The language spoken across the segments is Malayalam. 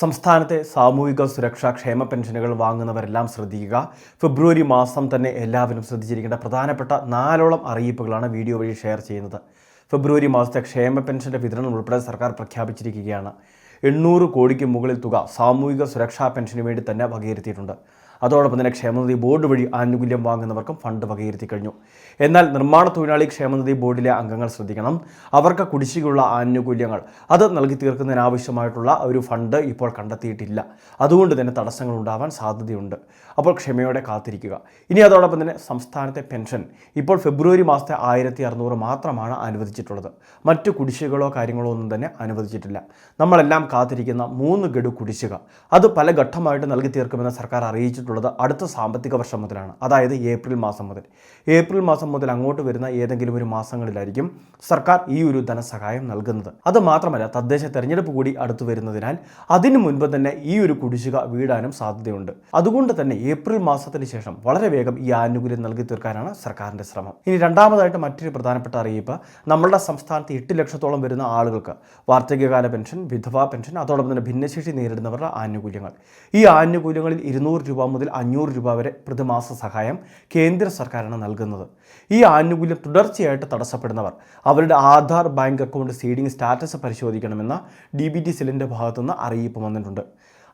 സംസ്ഥാനത്തെ സാമൂഹിക സുരക്ഷാ ക്ഷേമ പെൻഷനുകൾ വാങ്ങുന്നവരെല്ലാം ശ്രദ്ധിക്കുക. ഫെബ്രുവരി മാസം തന്നെ എല്ലാവരും ശ്രദ്ധിച്ചിരിക്കേണ്ട പ്രധാനപ്പെട്ട നാലോളം അറിയിപ്പുകളാണ് വീഡിയോ വഴി ഷെയർ ചെയ്യുന്നത്. ഫെബ്രുവരി മാസത്തെ ക്ഷേമ പെൻഷന്റെ വിതരണം ഉൾപ്പെടെ സർക്കാർ പ്രഖ്യാപിച്ചിരിക്കുകയാണ്. എണ്ണൂറ് കോടിക്ക് മുകളിൽ തുക സാമൂഹിക സുരക്ഷാ പെൻഷന് വേണ്ടി തന്നെ വകയിരുത്തിയിട്ടുണ്ട്. അതോടൊപ്പം തന്നെ ക്ഷേമനിധി ബോർഡ് വഴി ആനുകൂല്യം വാങ്ങുന്നവർക്കും ഫണ്ട് വകയിരുത്തി കഴിഞ്ഞു. എന്നാൽ നിർമ്മാണ തൊഴിലാളി ക്ഷേമനിധി ബോർഡിലെ അംഗങ്ങൾ ശ്രദ്ധിക്കണം. അവർക്ക് കുടിശ്ശികയുള്ള ആനുകൂല്യങ്ങൾ അത് നൽകി തീർക്കുന്നതിനാവശ്യമായിട്ടുള്ള ഒരു ഫണ്ട് ഇപ്പോൾ കണ്ടെത്തിയിട്ടില്ല. അതുകൊണ്ട് തന്നെ തടസ്സങ്ങൾ ഉണ്ടാവാൻ സാധ്യതയുണ്ട്. അപ്പോൾ ക്ഷമയോടെ കാത്തിരിക്കുക. ഇനി അതോടൊപ്പം തന്നെ സംസ്ഥാനത്തെ പെൻഷൻ ഇപ്പോൾ ഫെബ്രുവരി മാസത്തെ ആയിരത്തി അറുന്നൂറ് മാത്രമാണ് അനുവദിച്ചിട്ടുള്ളത്. മറ്റു കുടിശ്ശികളോ കാര്യങ്ങളോ ഒന്നും തന്നെ അനുവദിച്ചിട്ടില്ല. നമ്മളെല്ലാം കാത്തിരിക്കുന്ന മൂന്ന് ഗഡു കുടിശ്ശിക അത് പല ഘട്ടമായിട്ട് നൽകി തീർക്കുമെന്ന് സർക്കാർ അറിയിച്ചിട്ടുള്ളത് അടുത്ത സാമ്പത്തിക വർഷം മുതലാണ്. അതായത് ഏപ്രിൽ മാസം മുതൽ. ഏപ്രിൽ മാസം മുതൽ അങ്ങോട്ട് വരുന്ന ഏതെങ്കിലും ഒരു മാസങ്ങളിലായിരിക്കും സർക്കാർ ഈ ഒരു ധനസഹായം നൽകുന്നത്. അത് മാത്രമല്ല തദ്ദേശ തെരഞ്ഞെടുപ്പ് കൂടി അടുത്തു വരുന്നതിനാൽ അതിനു മുൻപ് തന്നെ ഈ ഒരു കുടിശ്ശിക വീടാനും സാധ്യതയുണ്ട്. അതുകൊണ്ട് തന്നെ ഏപ്രിൽ മാസത്തിന് ശേഷം വളരെ വേഗം ഈ ആനുകൂല്യം നൽകി തീർക്കാനാണ് സർക്കാരിന്റെ ശ്രമം. ഇനി രണ്ടാമതായിട്ട് മറ്റൊരു പ്രധാനപ്പെട്ട അറിയിപ്പ് നമ്മളുടെ സംസ്ഥാനത്ത് എട്ട് ലക്ഷത്തോളം വരുന്ന ആളുകൾക്ക് വാർദ്ധക്യകാല പെൻഷൻ വിധവാ പെൻഷൻ അതോടൊപ്പം തന്നെ ഭിന്നശേഷി നേരിടുന്നവരുടെ ആനുകൂല്യങ്ങൾ. ഈ ആനുകൂല്യങ്ങളിൽ ഇരുന്നൂറ് രൂപ മുതൽ അഞ്ഞൂറ് രൂപ വരെ പ്രതിമാസ സഹായം കേന്ദ്ര സർക്കാരാണ് നൽകുന്നത്. ഈ ആനുകൂല്യം തുടർച്ചയായിട്ട് തടസ്സപ്പെടുന്നവർ അവരുടെ Aadhaar bank account seeding status പരിശോധിക്കണമെന്ന D B T സെല്ലിന്റെ ഭാഗത്തുനിന്ന് അറിയിപ്പ് വന്നിട്ടുണ്ട്.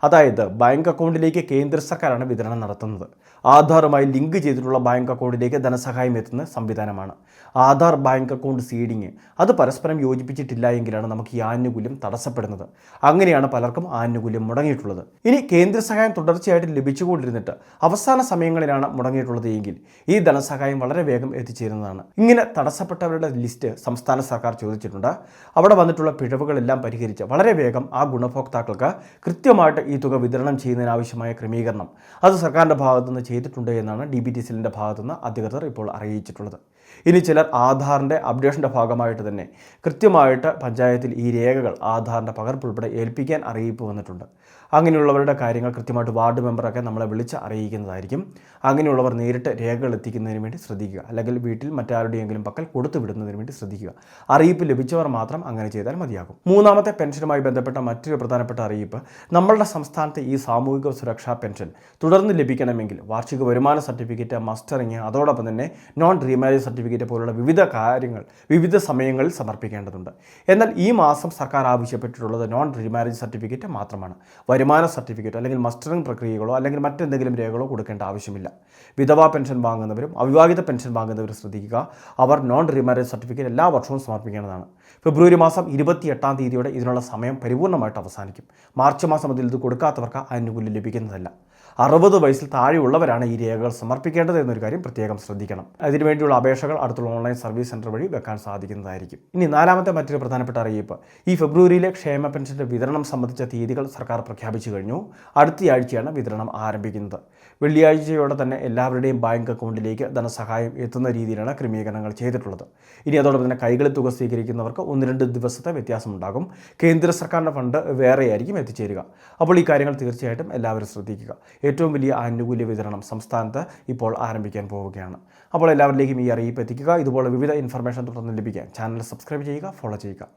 അതായത് ബാങ്ക് അക്കൗണ്ടിലേക്ക് കേന്ദ്ര സർക്കാരാണ് വിതരണം നടത്തുന്നത്. ആധാറുമായി ലിങ്ക് ചെയ്തിട്ടുള്ള ബാങ്ക് അക്കൗണ്ടിലേക്ക് ധനസഹായം എത്തുന്ന സംവിധാനമാണ്. Aadhaar bank account seeding. അത് പരസ്പരം യോജിപ്പിച്ചിട്ടില്ല എങ്കിലാണ് നമുക്ക് ഈ ആനുകൂല്യം തടസ്സപ്പെടുന്നത്. അങ്ങനെയാണ് പലർക്കും ആനുകൂല്യം മുടങ്ങിയിട്ടുള്ളത്. ഇനി കേന്ദ്ര സഹായം തുടർച്ചയായിട്ട് ലഭിച്ചുകൊണ്ടിരുന്നിട്ട് അവസാന സമയങ്ങളിലാണ് മുടങ്ങിയിട്ടുള്ളത് എങ്കിൽ ഈ ധനസഹായം വളരെ വേഗം എത്തിച്ചേരുന്നതാണ്. ഇങ്ങനെ തടസ്സപ്പെട്ടവരുടെ ലിസ്റ്റ് സംസ്ഥാന സർക്കാർ ചോദിച്ചിട്ടുണ്ട്. അവിടെ വന്നിട്ടുള്ള പിഴവുകളെല്ലാം പരിഹരിച്ച് വളരെ വേഗം ആ ഗുണഭോക്താക്കൾക്ക് കൃത്യമായിട്ട് ഈ തുക വിതരണം ചെയ്യുന്നതിനാവശ്യമായ ക്രമീകരണം അത് സർക്കാരിന്റെ ഭാഗത്തുനിന്ന് ചെയ്തിട്ടുണ്ട് എന്നാണ് ഡി ബി ടി സിലിന്റെ ഭാഗത്തുനിന്ന് അധികൃതർ ഇപ്പോൾ അറിയിച്ചിട്ടുള്ളത്. ഇനി ചിലർ ആധാറിന്റെ അപ്ഡേഷന്റെ ഭാഗമായിട്ട് തന്നെ കൃത്യമായിട്ട് പഞ്ചായത്തിൽ ഈ രേഖകൾ ആധാറിന്റെ പകർപ്പ് ഉൾപ്പെടെ ഏൽപ്പിക്കാൻ അറിയിപ്പ് വന്നിട്ടുണ്ട്. അങ്ങനെയുള്ളവരുടെ കാര്യങ്ങൾ കൃത്യമായിട്ട് വാർഡ് മെമ്പറൊക്കെ നമ്മളെ വിളിച്ച് അറിയിക്കുന്നതായിരിക്കും. അങ്ങനെയുള്ളവർ നേരിട്ട് രേഖകൾ എത്തിക്കുന്നതിന് വേണ്ടി ശ്രദ്ധിക്കുക. അല്ലെങ്കിൽ വീട്ടിൽ മറ്റാരുടെയെങ്കിലും പക്കൽ കൊടുത്തു വിടുന്നതിന് വേണ്ടി ശ്രദ്ധിക്കുക. അറിയിപ്പ് ലഭിച്ചവർ മാത്രം അങ്ങനെ ചെയ്താൽ മതിയാകും. മൂന്നാമത്തെ പെൻഷനുമായി ബന്ധപ്പെട്ട മറ്റൊരു പ്രധാനപ്പെട്ട അറിയിപ്പ്. നമ്മളുടെ സംസ്ഥാനത്തെ ഈ സാമൂഹിക സുരക്ഷാ പെൻഷൻ തുടർന്ന് ലഭിക്കണമെങ്കിൽ വാർഷിക വരുമാന സർട്ടിഫിക്കറ്റ് മസ്റ്ററിങ് അതോടൊപ്പം തന്നെ നോൺ റീമാരേജ് സർട്ടിഫിക്കറ്റ് പോലുള്ള വിവിധ കാര്യങ്ങൾ വിവിധ സമയങ്ങളിൽ സമർപ്പിക്കേണ്ടതുണ്ട്. എന്നാൽ ഈ മാസം സർക്കാർ ആവശ്യപ്പെട്ടിട്ടുള്ളത് നോൺ റീമാരേജ് സർട്ടിഫിക്കറ്റ് മാത്രമാണ്. വരുമാന സർട്ടിഫിക്കറ്റ് അല്ലെങ്കിൽ മസ്റ്ററിംഗ് പ്രക്രിയകളോ അല്ലെങ്കിൽ മറ്റെന്തെങ്കിലും രേഖകളോ കൊടുക്കേണ്ട ആവശ്യമില്ല. വിധവാ പെൻഷൻ വാങ്ങുന്നവരും അവിവാഹിത പെൻഷൻ വാങ്ങുന്നവരും ശ്രദ്ധിക്കുക അവർ നോൺ റീമാരേജ് സർട്ടിഫിക്കറ്റ് എല്ലാ വർഷവും സമർപ്പിക്കേണ്ടതാണ്. ഫെബ്രുവരി മാസം ഇരുപത്തി എട്ടാം തീയതിയോടെ ഇതിനുള്ള സമയം പരിപൂർണമായിട്ട് അവസാനിക്കും. മാർച്ച് മാസം അതിൽ ഇത് കൊടുക്കാത്തവർക്ക് ആനുകൂല്യം ലഭിക്കുന്നതല്ല. അറുപത് വയസ്സിൽ താഴെയുള്ളവരാണ് ഈ രേഖകൾ സമർപ്പിക്കേണ്ടത് എന്നൊരു കാര്യം പ്രത്യേകം ശ്രദ്ധിക്കണം. അതിനുവേണ്ടിയുള്ള അപേക്ഷകൾ അടുത്തുള്ള ഓൺലൈൻ സർവീസ് സെന്റർ വഴി വെക്കാൻ സാധിക്കുന്നതായിരിക്കും. ഇനി നാലാമത്തെ മറ്റൊരു പ്രധാനപ്പെട്ട അറിയിപ്പ്. ഈ ഫെബ്രുവരിയിലെ ക്ഷേമ പെൻഷന്റെ വിതരണം സംബന്ധിച്ച തീയതികൾ സർക്കാർ പ്രഖ്യാപിച്ചു കഴിഞ്ഞു. അടുത്തയാഴ്ചയാണ് വിതരണം ആരംഭിക്കുന്നത്. വെള്ളിയാഴ്ചയോടെ തന്നെ എല്ലാവരുടെയും ബാങ്ക് അക്കൗണ്ടിലേക്ക് ധനസഹായം എത്തുന്ന രീതിയിലാണ് ക്രമീകരണങ്ങൾ ചെയ്തിട്ടുള്ളത്. ഇനി അതോടൊപ്പം തന്നെ കൈകളിൽ തുക സ്വീകരിക്കുന്നവർക്ക് ഒന്ന് രണ്ട് ദിവസത്തെ വ്യത്യാസമുണ്ടാകും. കേന്ദ്ര സർക്കാരിന്റെ ഫണ്ട് വേറെയായിരിക്കും എത്തിച്ചേരുക. അപ്പോൾ ഈ കാര്യങ്ങൾ തീർച്ചയായിട്ടും എല്ലാവരും ശ്രദ്ധിക്കുക. ഏറ്റവും വലിയ ആനുകൂല്യ വിതരണം സംസ്ഥാനത്ത് ഇപ്പോൾ ആരംഭിക്കാൻ പോവുകയാണ്. അപ്പോൾ എല്ലാവരിലേക്കും ഈ അറിയിപ്പ് എത്തിക്കുക. ഇതുപോലെ വിവിധ ഇൻഫർമേഷൻ തുടർന്ന് ലഭിക്കാൻ ചാനൽ സബ്സ്ക്രൈബ് ചെയ്യുക ഫോളോ ചെയ്യുക.